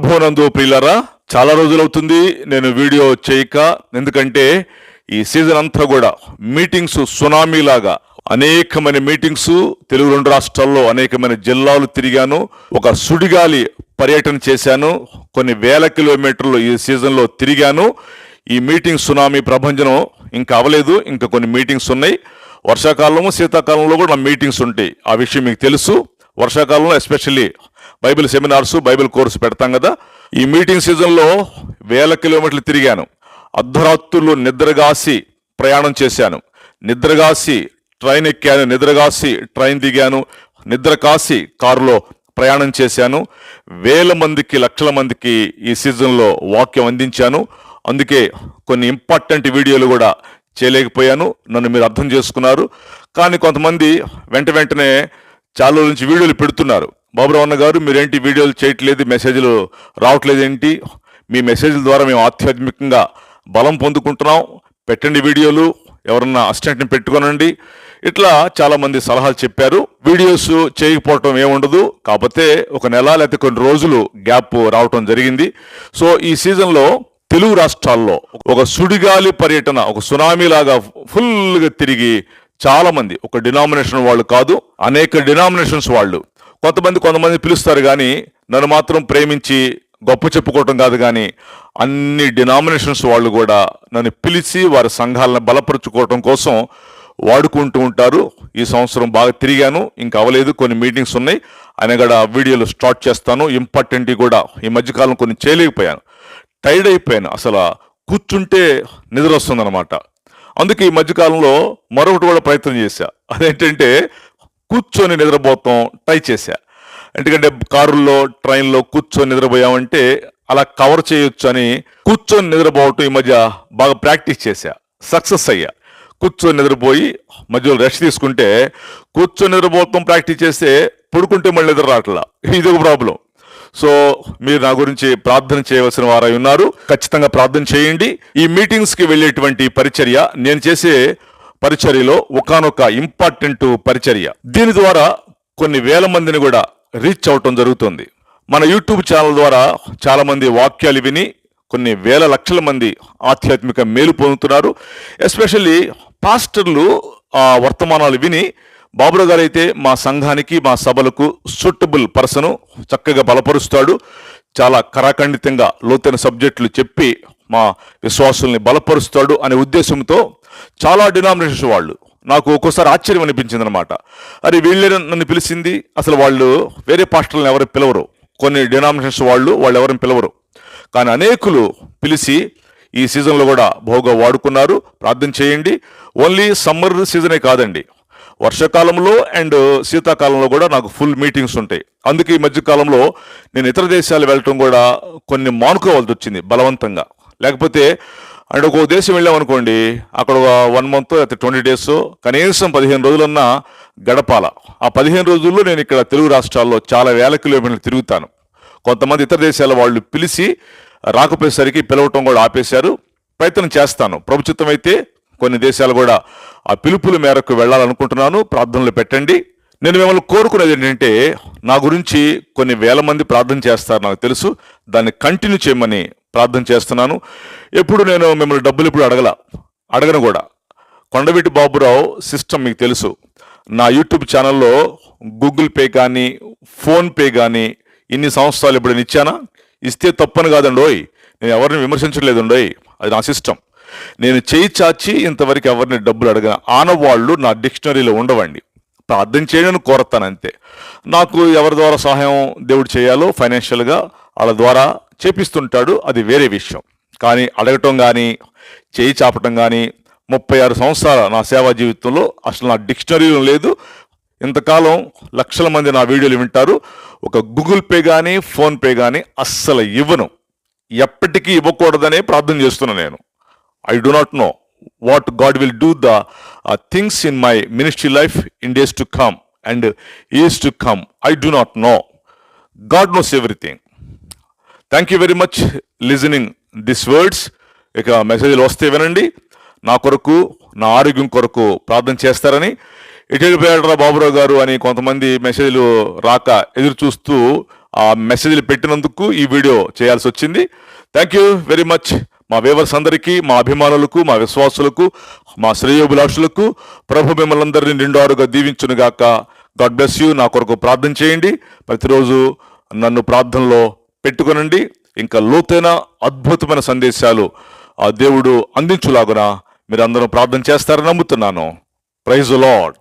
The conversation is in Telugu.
ప్రభునందు ప్రియులరా చాలా రోజులవుతుంది నేను వీడియో చేయక ఎందుకంటే ఈ సీజన్ అంతా కూడా మీటింగ్స్ సునామీలాగా అనేకమైన మీటింగ్స్ తెలుగు రెండు రాష్ట్రాల్లో అనేకమైన జిల్లాలు తిరిగాను. ఒక సుడిగాలి పర్యటన చేశాను. కొన్ని వేల కిలోమీటర్లు ఈ సీజన్లో తిరిగాను. ఈ మీటింగ్ సునామీ ప్రభంజనం ఇంకా అవలేదు ఇంకా కొన్ని మీటింగ్స్ ఉన్నాయి. వర్షాకాలము శీతాకాలంలో కూడా మీటింగ్స్ ఉంటాయి. ఆ విషయం మీకు తెలుసు. వర్షాకాలంలో especially Bible seminars Bible course పెడతాం కదా. ఈ మీటింగ్ సీజన్లో వేల కిలోమీటర్లు తిరిగాను. అర్ధరాత్రులు నిద్రగాసి ప్రయాణం చేశాను. నిద్రగాసి ట్రైన్ ఎక్కాను నిద్రగాసి ట్రైన్ దిగాను. నిద్ర కాసి కారులో ప్రయాణం చేశాను. వేల మందికి లక్షల మందికి ఈ సీజన్లో వాక్యం అందించాను. అందుకే కొన్ని ఇంపార్టెంట్ వీడియోలు కూడా చేయలేకపోయాను. నన్ను మీరు అర్థం చేసుకున్నారు. కానీ కొంతమంది వెంట వెంటనే చాలా నుంచి వీడియోలు పెడుతున్నారు. బాబురావన్న గారు మీరేంటి వీడియోలు చేయట్లేదు మెసేజ్లు రావట్లేదు ఏంటి మీ మెసేజ్ల ద్వారా మేము ఆధ్యాత్మికంగా బలం పొందుకుంటున్నాం. పెట్టండి వీడియోలు ఎవరన్నా అసిస్టెంట్ని పెట్టుకోనండి. ఇట్లా చాలామంది సలహాలు చెప్పారు. వీడియోస్ చేయకపోవటం ఏముండదు. కాకపోతే ఒక నెల లేకపోతే కొన్ని రోజులు గ్యాప్ రావటం జరిగింది. సో ఈ సీజన్లో తెలుగు రాష్ట్రాల్లో ఒక సుడిగాలి పర్యటన ఒక సునామీలాగా ఫుల్గా తిరిగి చాలామంది ఒక డినామినేషన్ వాళ్ళు కాదు అనేక డినామినేషన్స్ వాళ్ళు కొంతమంది కొంతమంది పిలుస్తారు కానీ నన్ను మాత్రం ప్రేమించి గొప్ప చెప్పుకోవటం కాదు కానీ అన్ని డినామినేషన్స్ వాళ్ళు కూడా నన్ను పిలిచి వారి సంఘాలను బలపరుచుకోవటం కోసం వాడుకుంటూ ఉంటారు. ఈ సంవత్సరం బాగా తిరిగాను. ఇంకా అవ్వలేదు. కొన్ని మీటింగ్స్ ఉన్నాయి. ఆయన కూడా వీడియోలు స్టార్ట్ చేస్తాను. ఇంపార్టెంట్ కూడా. ఈ మధ్యకాలం కొన్ని చేయలేకపోయాను. టైర్డ్ అయిపోయాను. అసలు కూర్చుంటే నిద్ర వస్తుందన్నమాట. అందుకే ఈ మధ్యకాలంలో మరొకటి కూడా ప్రయత్నం చేశా. అదేంటంటే కూర్చొని నిద్రపోతాం ట్రై చేశా. ఎందుకంటే కారుల్లో ట్రైన్లో కూర్చొని నిద్రపోయామంటే అలా కవర్ చేయొచ్చు అని కూర్చొని నిద్రపోవటం ఈ మధ్య బాగా ప్రాక్టీస్ చేశా సక్సెస్ అయ్యా. కూర్చొని నిద్రపోయి మధ్యలో రెస్ట్ తీసుకుంటే కూర్చొని నిద్రపోతాం ప్రాక్టీస్ చేస్తే పడుకుంటే మళ్ళీ నిద్ర రావట్లా. ఇది ఒక ప్రాబ్లం. సో మీరు నా గురించి ప్రార్థన చేయవలసిన వారై ఉన్నారు. ఖచ్చితంగా ప్రార్థన చేయండి. ఈ మీటింగ్స్కి వెళ్ళేటువంటి పరిచర్య నేను చేసే పరిచర్యలో ఒకానొక ఇంపార్టెంట్ పరిచర్య. దీని ద్వారా కొన్ని వేల మందిని కూడా రీచ్ అవటం జరుగుతుంది. మన యూట్యూబ్ ఛానల్ ద్వారా చాలామంది వాక్యాలు విని కొన్ని వేల లక్షల మంది ఆధ్యాత్మిక మేలు పొందుతున్నారు. ఎస్పెషల్లీ పాస్టర్లు ఆ వర్తమానాలు విని బాబురావు గారు అయితే మా సంఘానికి మా సభలకు సూటబుల్ పర్సను చక్కగా బలపరుస్తాడు. చాలా కరాఖండితంగా లోతైన సబ్జెక్టులు చెప్పి మా విశ్వాసుల్ని బలపరుస్తాడు అనే ఉద్దేశంతో చాలా డినామినేషన్స్ వాళ్ళు. నాకు ఒక్కోసారి ఆశ్చర్యం అనిపించింది అనమాట అరే వీళ్ళే నన్ను పిలిచింది? అసలు వాళ్ళు వేరే పాస్టర్లను ఎవరు పిలవరు. కొన్ని డినామినేషన్స్ వాళ్ళు వాళ్ళు ఎవరిని పిలవరు. కానీ అనేకులు పిలిచి ఈ సీజన్లో కూడా బహుగా వాడుకున్నారు. ప్రార్థన చేయండి. ఓన్లీ సమ్మర్ సీజనే కాదండి. వర్షాకాలంలో అండ్ శీతాకాలంలో కూడా నాకు ఫుల్ మీటింగ్స్ ఉంటాయి. అందుకే ఈ మధ్యకాలంలో నేను ఇతర దేశాలు వెళ్ళటం కూడా కొన్ని మానుకోవాల్సి వచ్చింది బలవంతంగా. లేకపోతే అండ్ ఒక దేశం వెళ్ళామనుకోండి అక్కడ ఒక వన్ మంత్ లేకపోతే ట్వంటీ డేస్ కనీసం పదిహేను రోజులన్నా గడపాల. ఆ పదిహేను రోజుల్లో నేను ఇక్కడ తెలుగు రాష్ట్రాల్లో చాలా వేల కిలోమీటర్లు తిరుగుతాను. కొంతమంది ఇతర దేశాల వాళ్ళు పిలిచి రాకపోయేసరికి పిలవటం కూడా ఆపేశారు. ప్రయత్నం చేస్తాను. ప్రభుత్వం అయితే కొన్ని దేశాలు కూడా ఆ పిలుపుల మేరకు వెళ్ళాలనుకుంటున్నాను. ప్రార్థనలు పెట్టండి. నేను మిమ్మల్ని కోరుకునేది ఏంటంటే నా గురించి కొన్ని వేల మంది ప్రార్థన చేస్తారు నాకు తెలుసు. దాన్ని కంటిన్యూ చేయమని ప్రార్థన చేస్తున్నాను. ఎప్పుడు నేను మిమ్మల్ని డబ్బులు ఇప్పుడు అడగల? అడగను కూడా. కొండవీటి బాబురావు సిస్టమ్ మీకు తెలుసు. నా యూట్యూబ్ ఛానల్లో గూగుల్ పే కానీ ఫోన్పే కానీ ఇన్ని సంవత్సరాలు ఇప్పుడు ఇచ్చానా ఇస్తే తప్పని కాదండోయ్ నేను ఎవరిని విమర్శించట్లేదండోయ్ అది నా సిస్టమ్. నేను చేయి చాచి ఇంతవరకు ఎవరిని డబ్బులు అడగన ఆనవాళ్ళు నా డిక్షనరీలో ఉండవండి. ప్రార్థన చేయడం కోరతాను అంతే. నాకు ఎవరి ద్వారా సహాయం దేవుడు చేయాలో ఫైనాన్షియల్గా వాళ్ళ ద్వారా చేపిస్తుంటాడు అది వేరే విషయం. కానీ అడగటం కానీ చేయి చాపటం కానీ ముప్పై ఆరు సంవత్సరాల నా సేవా జీవితంలో అసలు నా డిక్షనరీలో లేదు. ఇంతకాలం లక్షల మంది నా వీడియోలు వింటారు. ఒక గూగుల్ పే కానీ ఫోన్పే కానీ అస్సలు ఇవ్వను. ఎప్పటికీ ఇవ్వకూడదనే ప్రార్థన చేస్తున్నాను నేను. I do not know what God will do the things in my ministry life in days to come and years to come I do not know God knows everything thank you very much listening this words ఇక మెసేజ్లు వస్తే వినండి. నా కొరకు నా ఆరోగ్యం కొరకు ప్రార్థన చేస్తారని ఇటెళ్ళిపోయాడరా బాబురావు గారు అని కొంతమంది మెసేజ్లు రాక ఎదురు చూస్తూ ఆ మెసేజ్లు పెట్టినందుకు ఈ వీడియో చేయాల్సి వచ్చింది. థ్యాంక్ యూ వెరీ మచ్ మా వేవర్స్ అందరికీ మా అభిమానులకు మా విశ్వాసులకు మా శ్రేయోభిలాషులకు. ప్రభు మిమ్మల్ని అందరినీ నిండారుగా దీవించునుగాక గాడ్ బ్లెస్ యూ నా కొరకు ప్రార్థన చేయండి. ప్రతిరోజు నన్ను ప్రార్థనలో పెట్టుకునండి. ఇంకా లోతైన అద్భుతమైన సందేశాలు ఆ దేవుడు అందించులాగున మీరు అందరూ ప్రార్థన చేస్తారని నమ్ముతున్నాను. Praise lord